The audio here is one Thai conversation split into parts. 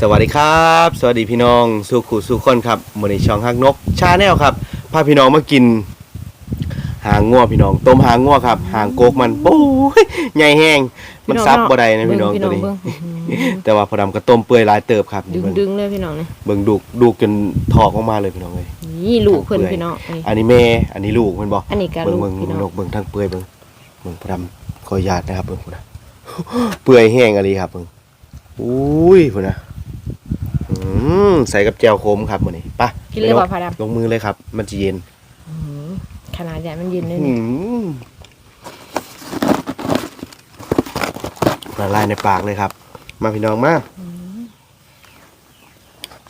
สวัสดีครับ สวัสดีพี่น้องสุขุสุขคนครับมือในช่องฮักนกชาแนลครับพาพี่น้องมากิน หางงัวพี่น้อง ต้มหางงัวครับ หางโกกมันโอ้ยใหญ่แห้งมันซับบ่ได้นะพี่น้องตัวนี้เบิ่งแต่ว่าพอดำก็ต้มเปื่อยหลายเติบครับดึงเบิ่งดึงเลยพี่น้องนี่เบิ่งดูกดูกจนถอกออกมาเลยพี่น้องเลยนี่ลูกเพิ่นพี่น้องนี่อันนี้แม่อันนี้ลูกมันบอกอันนี้ก็เบิ่งลูกเบิ่งพี่น้องนกเบิ่งทั้งเปื่อยเบิ่งเบิ่งพอดำขออนุญาตนะครับเบิ่งพุ่นนะเปื่อยแห้งอะไรครับเบิ่งอุ้ยพุ่นนะอื มใส่กับแจ่วขมครับมื้อนี้ไปกินเลยบ่พาดลงมือเลยครับ มันจะเย็นำขนาดใหญ่มันยืนเลยอืนี่มละลายในปากเลยครับ มาพี่น้องมา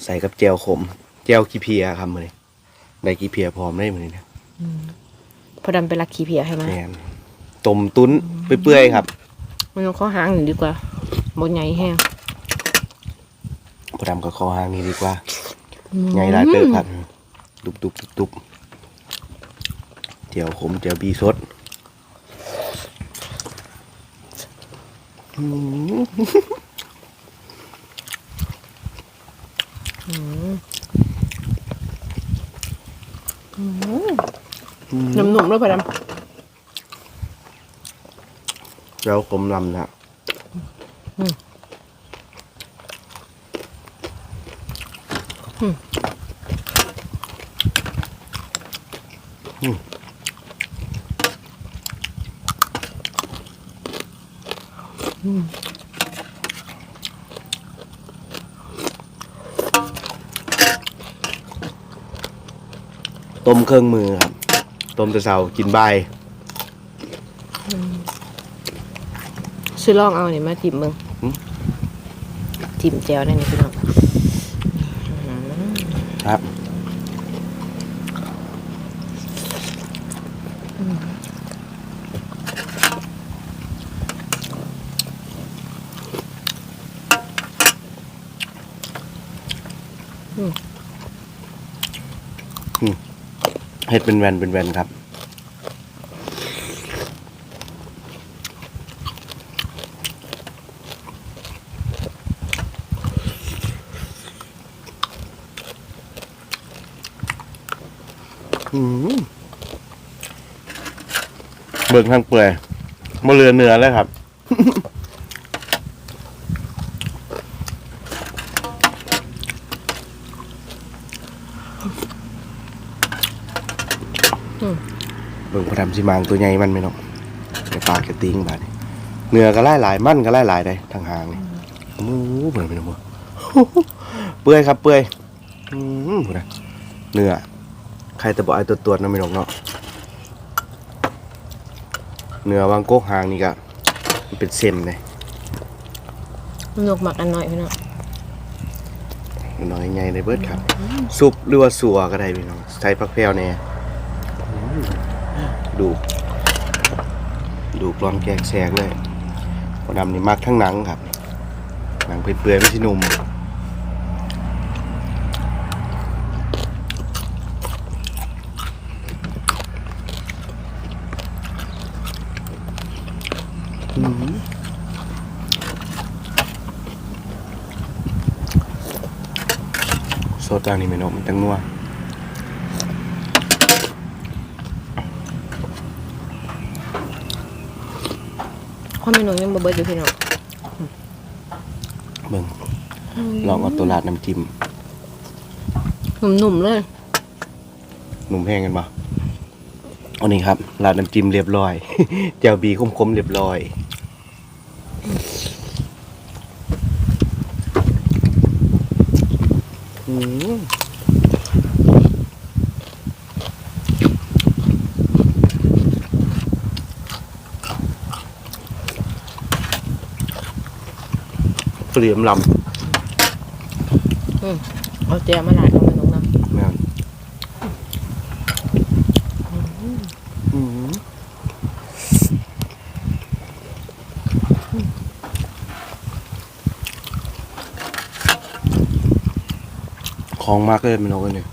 ใส่กับแจวขมแจวขี้เพียครับมื้อนี้ได้ขี้เพียพร้อมได้มื้อนี้นะพอดำไปลักขี้เพียให้มาแม่นต้มตุ้นเปื่อยๆครับ มันเอาเข้าหางหนึ่งดีกว่าบ่ใหญ่แห้ง พอดำกับคอหางนี้ดีกว่าใหญ่หลายเติบครับตุบตุบตุบตุบเจียวขมเจียวบีสดน้ำหนุ่มด้วยพอดเจียวขมลำนะอืม ต้มเครื่องมือครับ ต้มแตะเสากินใบายำซื้อลองเอานี่มาจิ้มเบิ่งจิ้มแจ่วได้นี่พี่น้อง ครับ เห็ดเป็นแวนเป็นแวนครับ เบิ่งทางเปื่อยมาเรือเนื้อแล้วครับ เบิ่งพระดำสิมางตัวใหญ่มันไม่เนาะในปากกระติงบาดนี้เนื้อก็ไล่หลายมันก็ไล่หลายได้ทางหางนี่โอ้โหเบิ่งไปเนาะบ่เปื่อยครับเปื่อยอืมพุ่นนะเนื้อ ใครแต่บอกไอ้ตัวตัวๆนะไม่นกเนาะเนื้อวางโกกหางนี่ก็มันเป็นเส้นเลยนกหมักอันน้อยพี่น้องมันน้อยใหญ่ในเบิดครับซุปหรือว่าสัวก็ได้พี่น้องใส่ผักแพรวเนี่ยอืมดูดูกรอนแกงแซกเลยพอดำนี่มักทั้งหนังครับ หนังเปื่อยๆไม่ใช่นุ่มอืมโซดานี่ไม่นกมันจังนัวความเป็นหนุ่มยังบ่เบิดอยู่พี่น้องเบิ่งลองเอาตัวราดน้ำจิ้มหนุ่มๆเลย หนุ่มแห้งกันปะอันนี้ครับราดน้ำจิ้มเรียบร้อย แจ่วบีคมๆเรียบร้อย อืม เตรียมลำ เอาแจ่วมาหลายเอามาลงน้ำำแม่นอืม ของมากเลยมันเอากันเนี่ย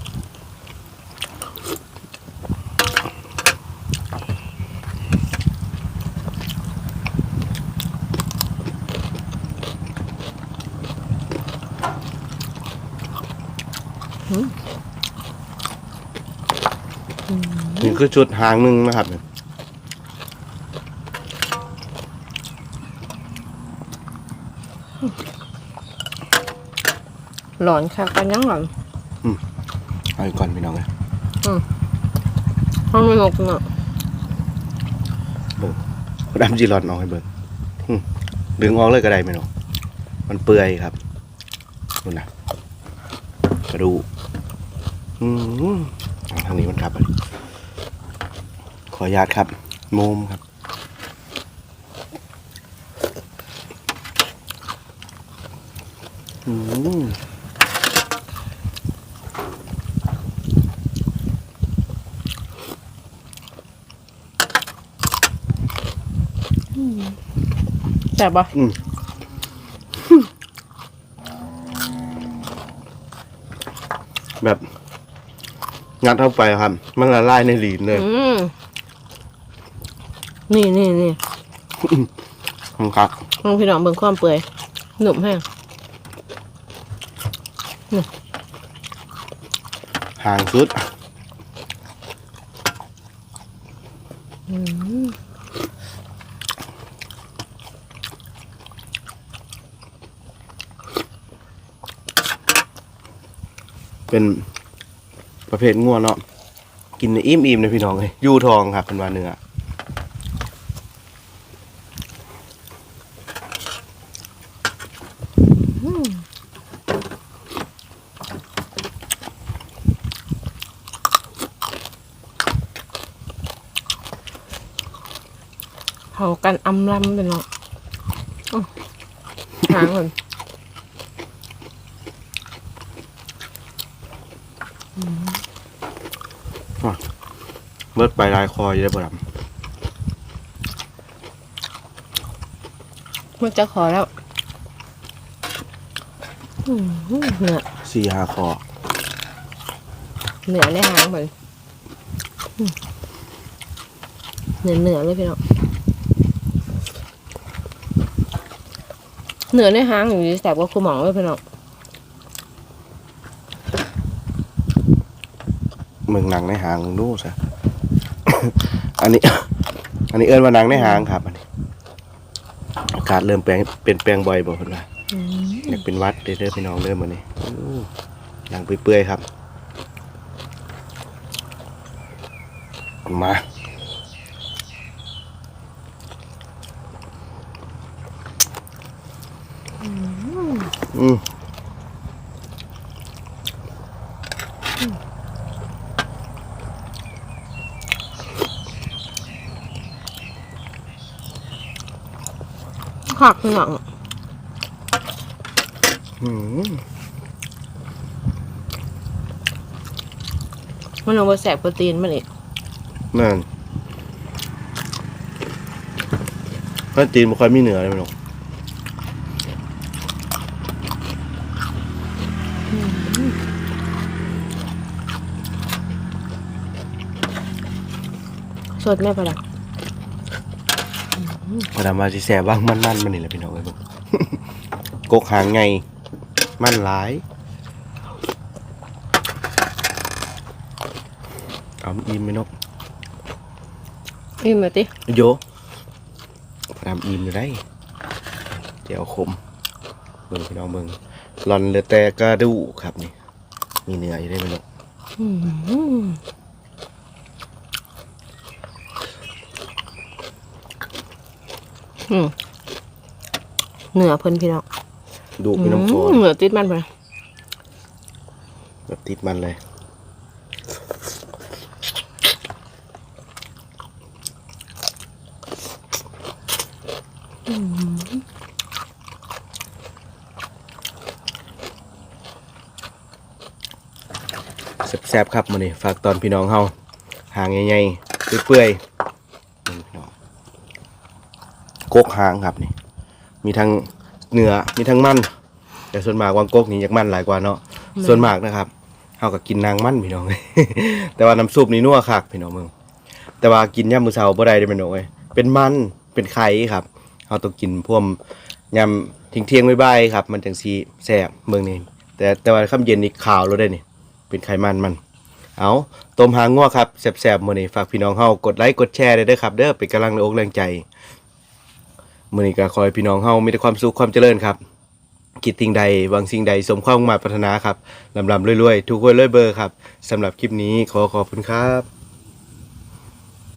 นี่คือชุดหางหนึ่งนะครับเนี่ยหลอนค่ะกันยังหลอน เอาอีกก่อนพี่น้องเลยห้องไม่หกเนาะดำจีรอนออกให้เบิ่งหึดึงออกเลยก็ได้พี่น้องมันเปื่อยครับนู่นนะกระดูกอืมเอาทางนี้มันครับขออนุญาตครับโมมครับอืม แซ่บปะอืมแบบงัดเข้าไปครับ มันละลายในหลีนเลยอืมนี่นี่นี่ครับลองพี่น้องเบิ่งความเปื่อยหนุ่มแห้งห่างสุด เป็นประเภทง่วเนาะกินอิ่มอิ่มๆเลยพี่น้องเลยยูทองครับเป็นว่าเนื้อเผากันอำลำเป็นเนาะอ๋อหางก่อน เบิดไปลายคออยู่ได้บ่ดมันจะขอแล้วอื้อหือเนื้อำสี่ห้าคอเนื้อในหางเหมือนเนื้อเนื้อเลยพี่น้องเนื้อในหางอยู่ดีแสบกว่าคุณหมองเลยพี่น้องเมืองหนังในหางนู่นซะ อันนี้ อันนี้เอิ้นว่าหนังในหางครับ อันนี้อากาศเริ่มแปลงเป็นแปลงบ่อยบ่เพิ่นว่าอยากเป็นหวัดเด้อเด้อพี่น้องเด้อมื้อนี้อู้หนังเปื่อยๆครับ มาอืม ผักพี่น้องอืมมันเอาไปแสบโปรตีนมันอีกนั่นถ้าจีนบ่ค่อยมีเนื้อเลยพี่น้องสดแม่ปะล่ะ พอดามาสิแสบบ้างมันๆมันนี่แหละพี่น้องเอ้ยเบิ่งกกหางไงมันหลายเอาอิ่มไหมนกอิ่มไหมติโยพอดามอิ่มอยู่ได้เดี๋ยวขมเบิ่งพี่น้องเบิ่งหลอนเหลือแต่กระดูกครับนี่ มีเนื้ออยู่ได้ไหมนก อืมอืมเนื้อเพิ่นพี่น้องดูพี่น้องฟออืนมเนื้อติดมันไปแบบติดมันเลยแซ่บๆครับมื้อนี้ฝากตอนพี่น้องเฮาหางใหญ่ๆเปื่อยๆนี่พี่น้อง กกหางครับนี่ มีทั้งเนื้อมีทั้งมัน แต่ส่วนมากวางกกนี่อยากมันหลายกว่าเนาะส่วนมากนะครับเฮาก็กินนางมันพี่น้องแต่ว่าน้ำซุปนี่นัวคักพี่น้องเมืองแต่ว่ากินยามมื้อเช้าบ่ได้เด้อพี่น้องเอ้ยเป็นมันเป็นไข่ครับเฮาต้องกินพวกยามเที่ยงๆบ่ายๆครับ มันจังสิแซ่บเมืองนี้แต่แต่ว่าค่ำเย็นนี่ขาวแล้วได้นี่ เป็นไขมันมัน เอาต้มหางงัวครับแซ่บๆมื้อนี้ฝากพี่น้องเฮากดไลค์กดแชร์ด้วยเด้อครับ เด้อเป็นกำลังแรงอกแรงใจ มื่อนี้ก็คอยพี่น้องเฮามีแต่ความสุขความเจริญครับ คิดสิ่งใดหวังสิ่งใดสมความมุ่งมาปรารถนาครับลำลำรวยๆ ทุกคนรวยเบอร์ครับสำหรับคลิปนี้ขอขอบคุณครับ